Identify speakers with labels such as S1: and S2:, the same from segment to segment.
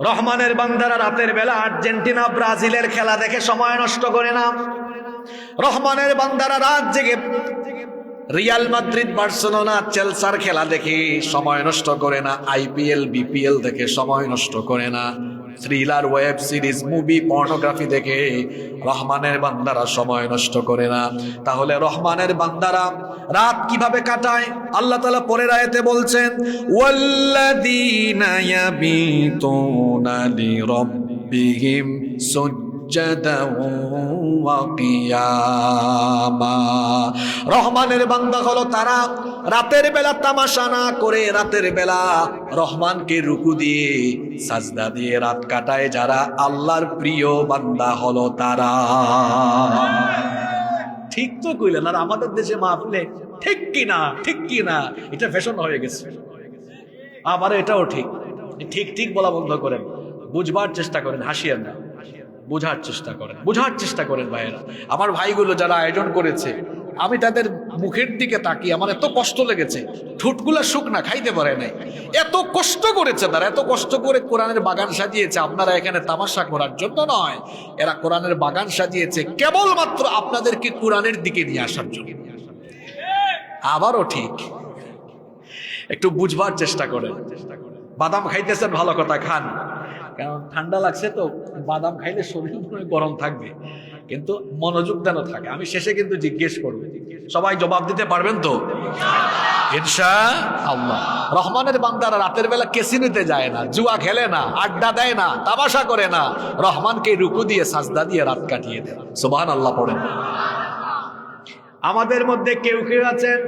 S1: রহমানের বান্দারা রাতের বেলা আর্জেন্টিনা, ব্রাজিলের খেলা দেখে সময় নষ্ট করে না। রহমানের বান্দারা রাত জেগে রিয়াল মাদ্রিদ, বার্সেলোনা, চেলসার খেলা দেখে সময় নষ্ট করে না। আইপিএল, বিপিএল দেখে সময় নষ্ট করে না। Thriller web series movie pornography দেখে রহমানের বান্দারা সময় নষ্ট করে না। তাহলে রহমানের বান্দারা রাত কীভাবে কাটায়? আল্লাহ তালা পরের আয়াতে বলছেন, ওয়াল্লাযীনা ইয়াবিতুনা লিরাব্বিহিম সুজ্জাদা কিয়ামা। রহমানের বান্দা হলো তারা। রাতের বেলা তামাশা না করে রাতের বেলা রহমানকে রুকু দিয়ে, সাজদা দিয়ে রাত কাটায় যারা আল্লাহর প্রিয় বান্দা হলো তারা। ঠিক তো কইলেন, আর আমাদের দেশে মাহফিলে ঠিক কি না, ঠিক কি না? এটা ফ্যাশন হয়ে গেছে। আবার এটাও ঠিক। ঠিক ঠিক বলা বন্ধ করেন। বুঝবার চেষ্টা করেন, হাসিয়েন না। বোঝার চেষ্টা করেন, বোঝার চেষ্টা করেন ভাইয়েরা। আমার ভাইগুলো যারা আয়োজন করেছে, আমি তাদের মুখের দিকে তাকিয়ে আমার এত কষ্ট লেগেছে, ঠোঁটগুলা শুকনা, খাইতে পারে নাই। এত কষ্ট করেছে তারা, এত কষ্ট করে কোরআনের বাগান সাজিয়েছে, আপনারা এখানে তামাশা করার জন্য নয়। এরা কোরআনের বাগান সাজিয়েছে কেবলমাত্র আপনাদেরকে কোরআনের দিকে নিয়ে আসার জন্য। আবারও ঠিক। একটু বুঝবার চেষ্টা করেন। বাদাম খাইতেছেন, ভালো কথা, খান। কারণ ঠান্ডা লাগছে তো, বাদাম খাইলে শরীর মনে গরম থাকবে। কিন্তু মনোযোগ যেন থাকে। আমি শেষে কিন্তু জিজ্ঞেস করব, সবাই জবাব দিতে পারবেন তো? ইনশা আল্লাহ রহমানের বান্দারা রাতের বেলা কেসিনিতে যায় না, জুয়া খেলে না, আড্ডা দেয় না, তামাশা করে না। রহমানকে রুকু দিয়ে, সাজদা দিয়ে রাত কাটিয়ে দেয় সুবহান আল্লাহ পড়েন। আমাদের মধ্যে কেউ কেউ আছেন,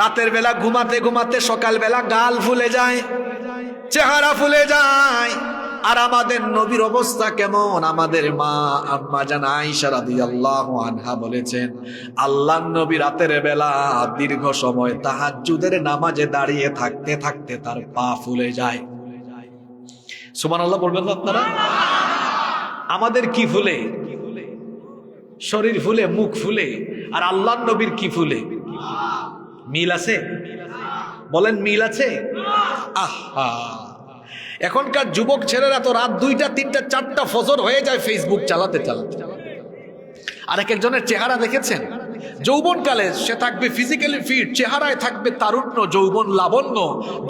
S1: রাতের বেলা ঘুমাতে ঘুমাতে সকাল বেলা গাল ফুলে যায়। চেহারা ফুলে যায়। আর আমাদের নবীর অবস্থা কেমন? আমাদের মা আম্মা জান আয়েশা রাদিয়াল্লাহু আনহা বলেছেন, আল্লাহ নবী রাতের বেলা দীর্ঘ সময় তাহাজ্জুদের নামাজে দাঁড়িয়ে থাকতে থাকতে তার পা ফুলে যায়। সুবহানাল্লাহ, বলবেন আপনারা? আমাদের কি ফুলে? শরীর ফুলে, মুখ ফুলে, আর আল্লাহ নবীর কি ফুলে? মিল আছে? বলেন মিল আছে? আহা। এখনকার যুবক ছেলেরা তো রাত দুইটা, তিনটা, চারটা ফজর হয়ে যায় ফেসবুক চালাতে চালাতে। আর এক একজনের চেহারা দেখেছেন? যৌবনকালে সে থাকবে ফিজিক্যালি ফিট চেহারায় থাকবে তারুণ্য, যৌবন লাবণ্য।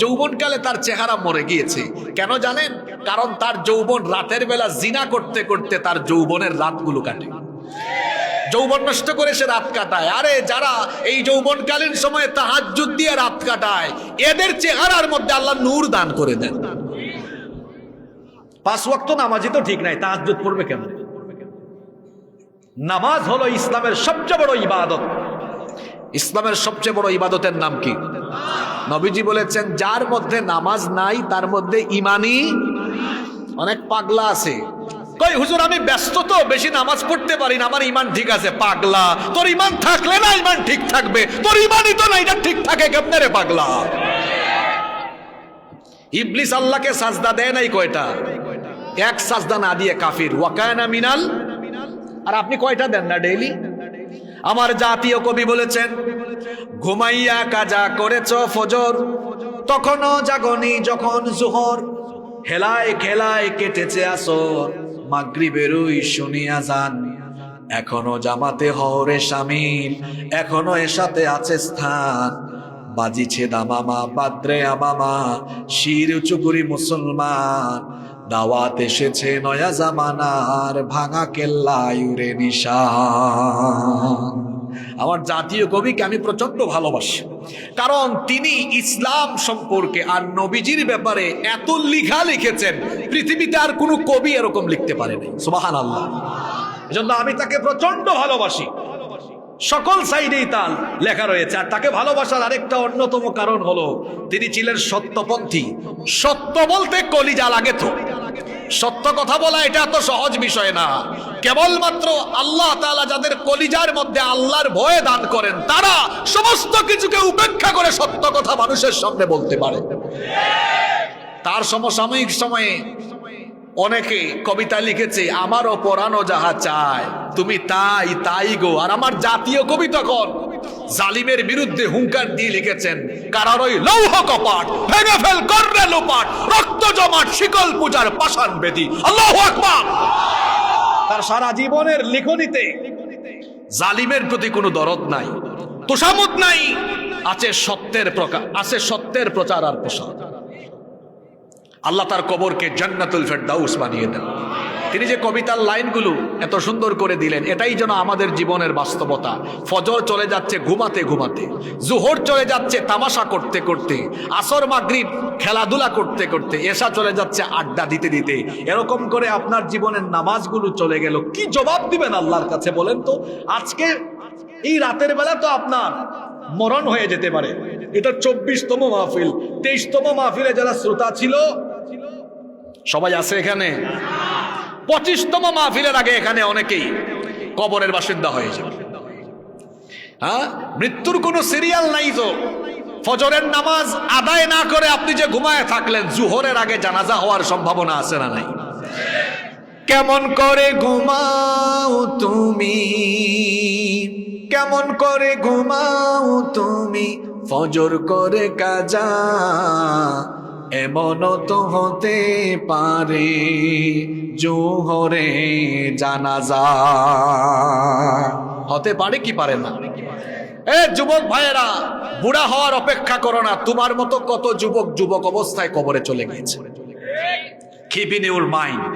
S1: যৌবনকালে তার চেহারা মরে গিয়েছে। কেন জানেন? কারণ তার যৌবন রাতের বেলা জিনা করতে করতে তার যৌবনের রাতগুলো কাটে। যৌবন নষ্ট করে সে রাত কাটায়। আরে যারা এই যৌবনকালীন সময়ে তাহাজ্জুদ দিয়ে রাত কাটায়, এদের চেহারার মধ্যে আল্লাহ নূর দান করে দেন। পাঁচ ওয়াক্ত নামাজি তো ঠিক নাই, তাহাজ্জুদ পড়বে কেন নামাজ হলো ইসলামের সবচেয়ে বড় ইবাদত। ইসলামের সবচেয়ে বড় ইবাদতের নাম কি? নবীজি বলেছেন, যার মধ্যে নামাজ নাই, তার মধ্যে ইমানি অনেক পাগলা আছে। কই হুজুর, আমি ব্যস্ত তো, বেশি নামাজ পড়তে পারি না, আমার ইমান ঠিক আছে, পাগলা। তোর ইমান থাকলে না ইমান ঠিক থাকবে, তোর ইমানই তো না, এটা ঠিক থাকে কেমনে রে পাগলা? ইবলিস আল্লাহকে সাজদা দেয় নাই কয়টা? এক সাজদা না দিয়ে কাফির। ওয়াকায়না মিনাল, আর আপনি কয়টা দেন না ডেইলি? আমার জাতীয় কবি বলেছেন, ঘুমাইয়া কাজা করেছ ফজর, তখনও জাগনি যখন জোহর, হেলায় খেলায় কেটেছে আসর। মাগরিবেরই শুনিয়া যান এখনও জামাতে হরে সামিল এখনও এর সাথে আছে স্থান। বাজিছে দামামা পাদ্রে আমামা, শির উঁচু করি মুসলমান। দাওয়াত এসেছে নয়া জামানার ভাঙা কেল্লা ইউরে নিশান। আমার জাতীয় কবিকে আমি প্রচণ্ড ভালোবাসি। কারণ তিনি ইসলাম সম্পর্কে আর নবীজির ব্যাপারে এত লিখা লিখেছেন, পৃথিবীতে আর কোনো কবি এরকম লিখতে পারেনি সুবাহান আল্লাহ এজন্য আমি তাকে প্রচণ্ড ভালোবাসি। সকল সাইডেই তার লেখা রয়েছে। আর তাকে ভালোবাসার আরেকটা অন্যতম কারণ হলো, তিনি ছিলেন সত্যপন্থী। সত্য বলতে কলিজা লাগে তো। সত্য কথা বলা এটা এত সহজ বিষয় না। কেবলমাত্র আল্লাহ তালা যাদের কলিজার মধ্যে আল্লাহর ভয়ে দান করেন, তারা সমস্ত কিছুকে উপেক্ষা করে সত্য কথা মানুষের সামনে বলতে পারে। তার সমসাময়িক সময়ে অনেকে কবিতা লিখেছে, আমারও পরানো যাহা চায়, তুমি তাই তাই গো, আর আমার জাতীয় কবি তখন জালিমের বিরুদ্ধে হুঙ্কার দিয়ে লিখেছেন কারার ওই লৌহ কপাট, ভেঙে ফেল কররে লোপাট, রক্ত জমাট, শিকল পূজার পাষাণ বেদি। আল্লাহ আকবার! তার সারা জীবনের লিখনিতে জালিমের প্রতি কোনো দরদ নাই তোষামত নাই, আছে সত্যের প্রকার আছে সত্যের প্রচার আর প্রসার। আল্লাহ তার কবরকে জান্নাতুল ফেরদাউস বানিয়ে দেন। তিনি যে কবিতার লাইনগুলো এত সুন্দর করে দিলেন, এটাই যেন আমাদের জীবনের বাস্তবতা। ফজর চলে যাচ্ছে ঘুমাতে ঘুমাতে, জোহর চলে যাচ্ছে তামাশা করতে করতে, আসর, মাগরিব খেলাধুলা করতে করতে এসা চলে যাচ্ছে আড্ডা দিতে দিতে। এরকম করে আপনার জীবনের নামাজগুলো চলে গেল। কি জবাব দিবেন আল্লাহর কাছে বলেন তো? আজকে, এই রাতের বেলা তো আপনার মরণ হয়ে যেতে পারে। এটা চব্বিশতম মাহফিল, তেইশতম মাহফিলে যারা শ্রোতা ছিল, সবাই আছে এখানে? পঁচিশতম মাহফিলের আগে এখানে অনেকেই কবরের বাসিন্দা হয়ে যাবে। হ্যাঁ? মৃত্যুর কোনো সিরিয়াল নাই তো। ফজরের নামাজ আদায় না করে আপনি যে ঘুমায় থাকলেন, জুহরের আগে জানাজা হওয়ার সম্ভাবনা আছে না নাই? কেমন করে ঘুমাও তুমি? কেমন করে ঘুমাও তুমি? ফজর করে কাজা এমন তো হতে পারে। জোহরে জানাজা। হতে পারে কি পারে না? এ যুবক ভাইয়েরা, বুড়া হওয়ার অপেক্ষা করো না, তোমার মতো কত যুবক যুবক অবস্থায় কবরে চলে গিয়েছে। Keep your mind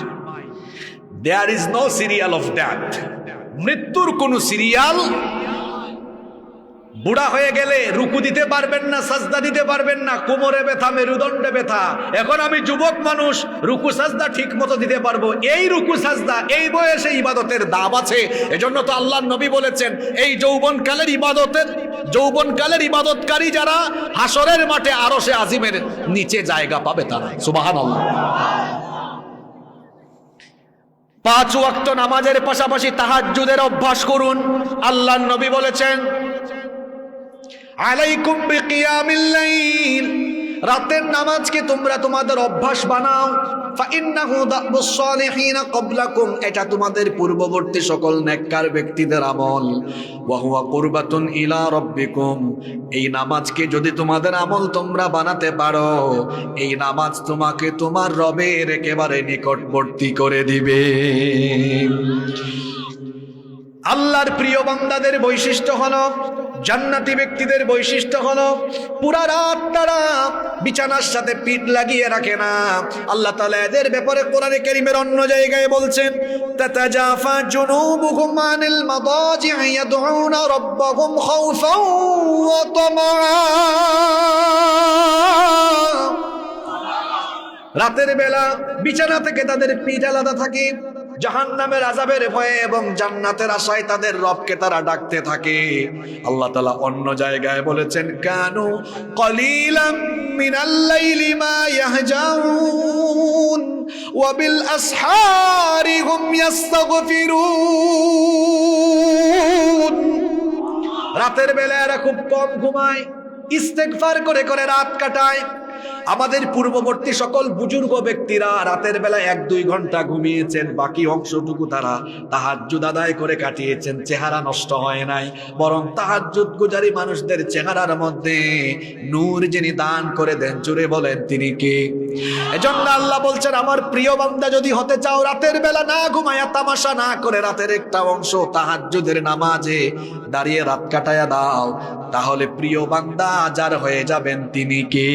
S1: there is no serial of death মৃত্যুর কোন সিরিয়াল বুড়া হয়ে গেলে রুকু দিতে পারবেন না, সাজদা দিতে পারবেন না, কোমরে ব্যথা, মেরুদণ্ডে ব্যথা। এখন আমি যুবক মানুষ, রুকু সাজদা ঠিক মতো দিতে পারব। এই রুকু সাজদা, এই বয়সে ইবাদতের দাব আছে। এজন্য তো আল্লাহ নবী বলেছেন, এই যৌবনকালের ইবাদতের, যৌবনকালের ইবাদতকারী যারা, হাসরের মাঠে আরও সে আজিমের নিচে জায়গা পাবে তারা। সুবাহান পাঁচ ওয়াক্ত নামাজের পাশাপাশি তাহাজ্জুদের অভ্যাস করুন। আল্লাহ নবী বলেছেন আলাইকুম বিকিয়ামিল লাইল। রাতের নামাজকে তোমরা তোমাদের অভ্যাস বানাও। ক্বাবলাকুম। এটা তোমাদের পূর্ববর্তী সকল নেককার ব্যক্তিদের আমল। ওয়া হুয়া কুরবাতুন ইলা রাব্বিকুম। এই নামাজকে যদি তোমাদের আমল তোমরা বানাতে পারো, এই নামাজ তোমাকে তোমার রবের একেবারে নিকটবর্তী করে দিবে। আল্লাহর প্রিয় বান্দাদের বৈশিষ্ট্য হলো জান্নাতি ব্যক্তিদের বৈশিষ্ট্য হলো, পুরা রাত তারা বিছানার সাথে পিঠ লাগিয়ে রাখে না। আল্লাহ তাআলা এদের ব্যাপারে কোরআনে কেরিমের অন্য জায়গায় বলছেন, তাতাজাফা জুনুবুহুম আনিল মাদাজি ইয়াদউনা রাব্বাহুম খাউফাও ওয়া তামাআ। রাতের বেলা বিছানা থেকে তাদের পিঠ আলাদা থাকে। জাহান নামের আজাবের ভয়ে এবং জান্নাতের আশায় তাদের রবকে তারা ডাকতে থাকে। আল্লাহ তালা অন্য জায়গায় বলেছেন, কানু কলিলাম মিনাল্লাইলি মা ইয়াহজাউন, ওয়া বিল আসহারি হুম ইয়াস্তাগফিরুন। রাতের বেলা এরা খুব কম ঘুমায়, ইস্তেগফার করে করে রাত কাটায়। আমাদের পূর্ববর্তী সকল বুজুর্গ ব্যক্তিরা রাতের বেলা এক দুই ঘণ্টা ঘুমিয়েছেন, বাকি অংশটুকু তারা তাহাজ্জুদ আদায় করে কাটিয়েছেন, চেহারা নষ্ট হয় নাই। বরং তাহাজ্জুদ গুজারি মানুষদের চেহারার মধ্যে নূর যিনি দান করে দেন, জুড়ে বলেন তিনি কে? এজন্য আল্লাহ বলছেন, আমার প্রিয় বান্দা, যদি হতে চাও রাতের বেলা না ঘুমায়া তামাশা না করে রাতের একটা অংশ তাহাজ্জুদের নামাজে দাঁড়িয়ে রাত কাটায়া দাও। তাহলে প্রিয় বান্দা আজার হয়ে যাবেন তিনি কে?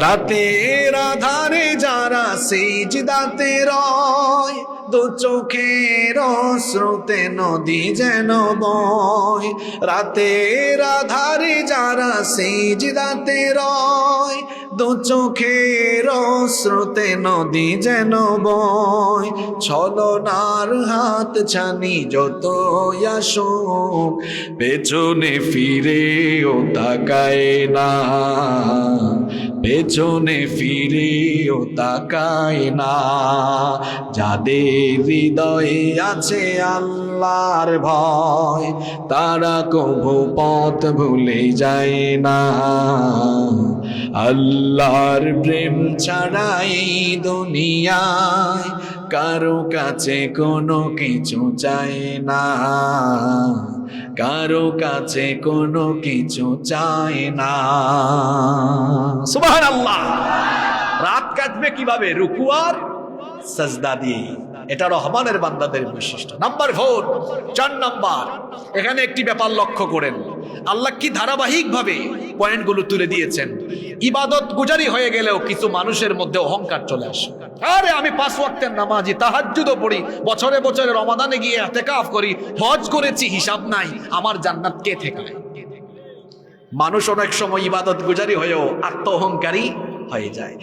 S1: রাতে রাধারে যারা সেই জিদাতে রয়, দু চোখের স্রোতে নদী যেন বয়। রাতে রাধারে যারা সেই জিদাতে রয় দু চোখের স্রোতে নদী যেন বয়। ছলনার হাত ছানি যত আসুক, পেছনে ফিরে ও তাকায় না। পেছনে ফিরে ও তাকায় না। যাদের হৃদয়ে আছে আল্লাহর ভয়, তারা কভু পথ ভুলে যায় না। আল্লাহর প্রেম ছাড়াই দুনিয়ায় কারও কাছে কোনো কিছু চায় না। কারও কাছে কোনো কিছু চায় না। সুবাহ আল্লাহ রাত কাটবে কীভাবে? রুকুয়ার সাজদা দিয়ে এটা রহমানের বান্দাদের বৈশিষ্ট্য। নাম্বার ফোর চার নাম্বার। এখানে একটি ব্যাপার লক্ষ্য করেন। আল্লাহ কি ধারাবাহিকভাবে পয়েন্টগুলো তুলে দিয়েছেন। ইবাদত গুজারি হয়ে গেলেও কিছু মানুষের মধ্যে অহংকার চলে আসে। আরে, আমি পাঁচ ওয়াক্তের নামাজি, তাহাজ্জুদও পড়ি, বছরে বছরে রমাদানে গিয়ে এতেকাফ করি, হজ করেছি, হিসাব নাই, আমার জান্নাত কে ঠেকায়? মানুষ অনেক সময় ইবাদত গুজারি হয়েও আত্ম অহংকারী হয়ে যায়।